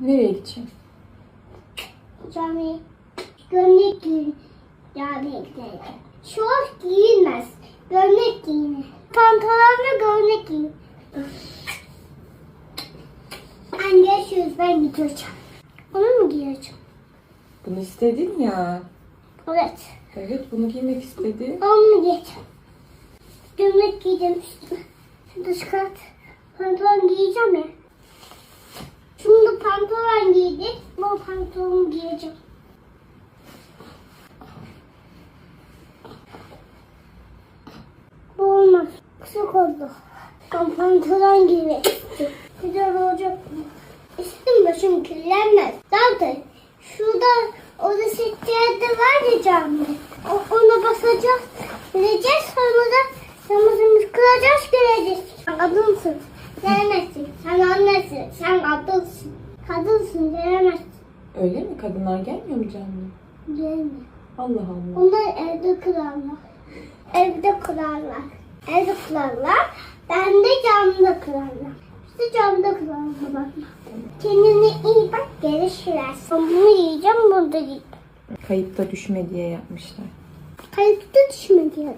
Nereye gideceğim? Cami. Gömlek giyin. Camiye gidelim. Şort giyilmez. Gömlek giyin. Pantolonla gömlek giyin. Ben görüşürüz. Ben gideceğim. Onu mu giyeceğim? Bunu istedin ya. Evet. Evet bunu giymek istedi. Onu giyeceğim? Gömlek giyeceğim üstüme. Dış kat. Pantolon giyeceğim ya. Pantolon giydik. Bu pantolonu giyeceğim. Bu olmaz. Kısa oldu. Ben pantolon giymek istiyorum. Güzel olacak mı? İstim başım kirlenmez. Zaten şurada orada seccade var ya camide. O, ona basacağız. Gireceğiz sonra da namazımızı kılacağız gireceğiz. Sen kadınsın. Gelemezsin. Sen annesin. Sen kadınsın. Kadınsın. Gelemezsin. Öyle mi? Kadınlar gelmiyor mu canım? Gelme. Allah Allah. Onlar evde kırarlar. Evde kırarlar. Evde kırarlar. Ben de camda kırarlar. İşte camda kırarlar bak. Kendine iyi bak görüşürüz. Ben bunu yiyeceğim bunu da yiyeceğim. Kayıpta düşme diye yapmışlar. Kayıpta düşme diyor.